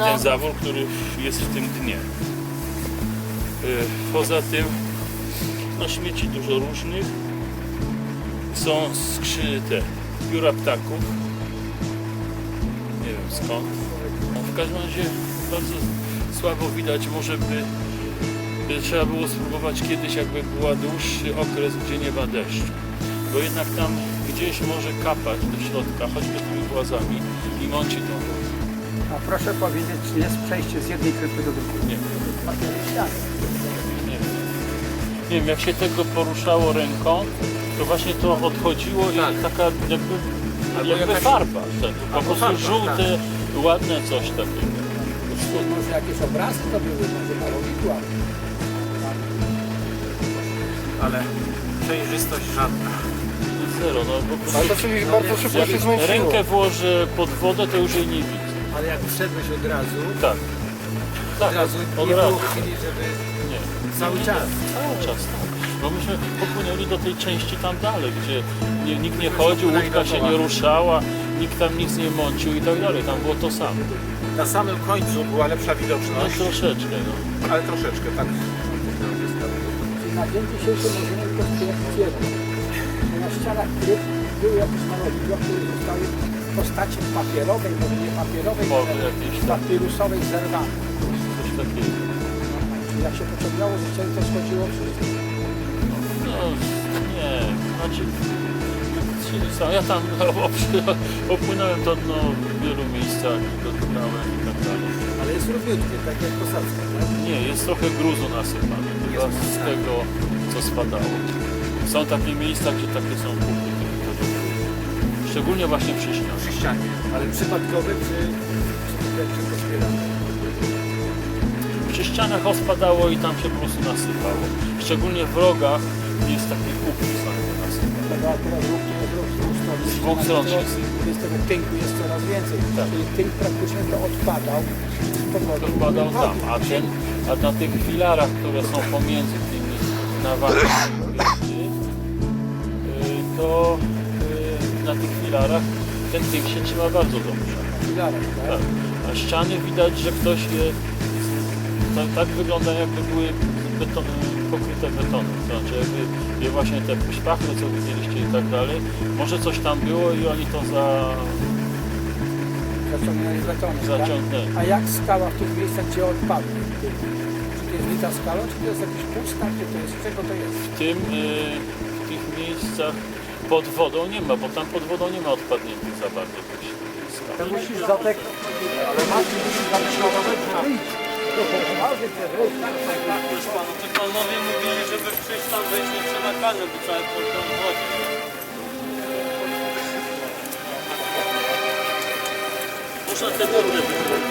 I ten zawór, który jest w tym dnie. Y, Poza tym no śmieci dużo różnych. Są skrzy te pióra ptaków. Nie wiem skąd. No, w każdym razie bardzo słabo widać. Może by, by trzeba było spróbować kiedyś, jakby była dłuższy okres, gdzie nie ma deszczu. Bo jednak tam gdzieś może kapać do środka, choćby tymi głazami i mąci tą wodę. A proszę powiedzieć, czy jest przejście z jednej krypty do drugiej? Nie. Papiery ściany. Nie wiem. Nie wiem, jak się tego poruszało ręką, to właśnie to odchodziło Tak. i taka jakby, Albo jakby jakaś- farba. Tak, po Albo prostu farba, żółte, ładne coś takiego. Może jakieś obrazki to były, może malowidła. ale przejrzystość żadna. Zero, no po prostu Ale to czyli bardzo szybko się zmęczyło. rękę włożę pod wodę, to już jej nie widzę. Ale jak wszedłeś od razu, Tak. Tak, od razu od nie razu. było chwili, żeby Nie. cały Nie, czas. Cały czas, tak. Bo myśmy popłynęli do tej części tam dalej, gdzie nie, nikt nie chodził, łódka się nie ruszała, nikt tam nic nie mącił i tak dalej. Tam było to samo. Na samym końcu była lepsza No widoczność, troszeczkę, no. ale troszeczkę, tak. Na dzień dzisiejszy możemy tylko jedno. że Na ścianach krypt były jakieś malowidła, które zostały w postaci papierowej, może nie papierowej, Może ale tam. papirusowej zerwane. Coś takiego. Jak się pociągało ściany, to schodziło wszystko. No, nie, znaczy... Ja tam obszy- opłynąłem to dno w wielu miejscach, dotknąłem i tak dalej. Ale jest równiutkie, tak jak posadzka, tak? Nie, jest trochę gruzu nasypane, chyba z tego, co spadało. Są takie miejsca, gdzie takie są wodowych. Szczególnie właśnie przy ścianie. Przy ścianie. Ale przypadkowe czy, czy, czy pośpiewane? Przy ścianach ospadało i tam się po prostu nasypało. Szczególnie w rogach jest taki nie jest ruch z dwóch stron. Się Jest tego tynku jest coraz więcej. Tak. Czyli tynk praktycznie to odpadał powodu Odpadał tam, a, ten, a na tych filarach, które są pomiędzy tymi nawami y, to y, tych filarach ten tynk się trzyma bardzo dobrze. Filarek, tak? Tak. A ściany widać, że ktoś je tak, tak wygląda jakby były beton, pokryte betonem. To znaczy jakby je właśnie te szpachry, co widzieliście i tak dalej. Może coś tam było i oni to za, Zaciągnęli betonem, tak? A jak skała w tych miejscach, gdzie odpadły? Czy to jest lita skała, czy to jest jakiś pusta, czy to jest, czego to jest? W tym, y, w tych miejscach pod wodą nie ma, bo tam pod wodą nie ma odpadniętych za bardzo tych skał. musisz zatek... Ale masz, musisz zadeklarować, że wyjść. To. Proszę panu, to panowie mówili, żeby przyjść tam wejść nieprzemykane, bo cały port w wodzie. Można te dobre wybrać.